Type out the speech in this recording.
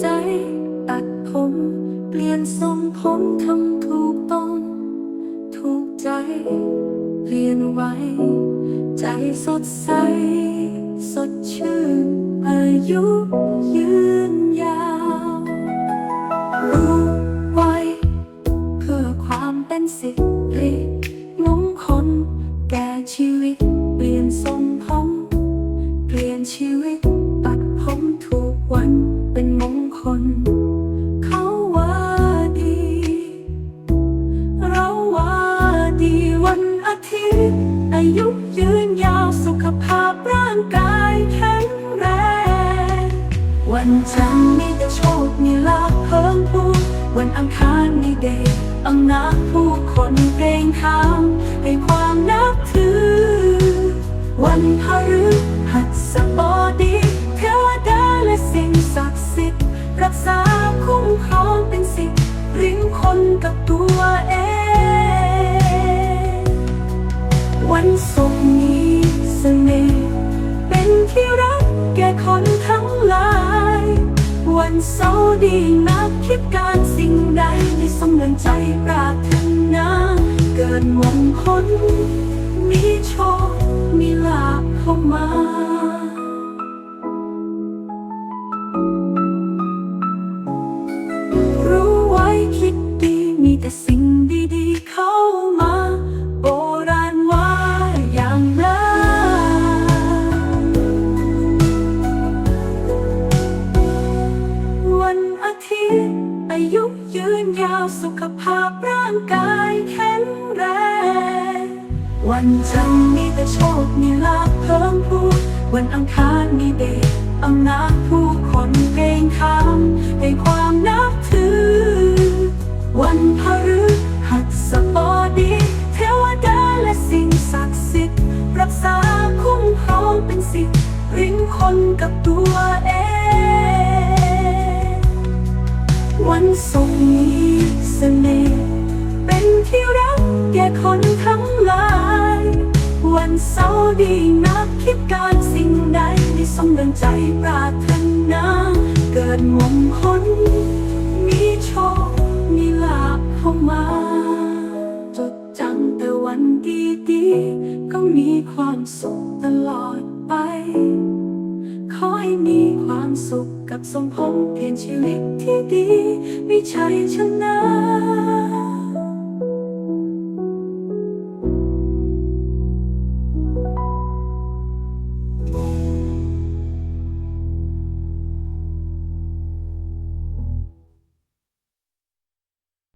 ใจ ตัดผม เปลี่ยนทรงผมทำถูกต้อง ถูกใจเปลี่ยนไว้ ใจสดใส สดชื่น อายุยืนยาวรู้ไว้ เพื่อความเป็นสิทธิ ตอายุยืนยาวสุขภาพร่างกายแข็งแรง วันจันทร์มีแต่โชค มีลาภเพิ่มพูนวันอังคารมีเดชอำนาจผู้คนเกรงขามให้ความนับถือ วันพฤหัสบดีเทวดาและสิ่งศักดิ์สิทธิ์รักษาคุ้มครองเป็นสิทธิ์ริ้งคนกับตัวเอง วันศุกร์มีเสน่ห์เป็นที่รักแก่คนทั้งหลาย วันเสาร์ดีนักคิดการสิ่งใดในสมดังใจปรารถนาเกินหวังคลมีโชคมีลาภเข้ามา อายุยืนยาวสุขภาพร่างกายแข็งแรง วันจันทร์มีแต่โชค มีลาภเพิ่มพูนวันอังคารมีเดชอำนาจผู้คนเกรงขามให้ความนับถือ วันพฤหัสบดีเทวดาและสิ่งศักดิ์สิทธิ์รักษาคุ้มครองเป็นสิทธิ์ริงคนกับตัวเอง วันศุกร์มีเสน่ห์เป็นที่รักแก่คนทั้งหลาย วันเสาร์ดีนักคิดการสิ่งใดในสมดังใจปรารถนาเกิดมงคลมีโชค มีลาภเข้ามา จดจำแต่วันดีๆก็มีความสุขตลอดไป ขอให้มีความสุขกับทรงผมเปลี่ยนชีวิตที่ดี ไม่ใช่ชนะ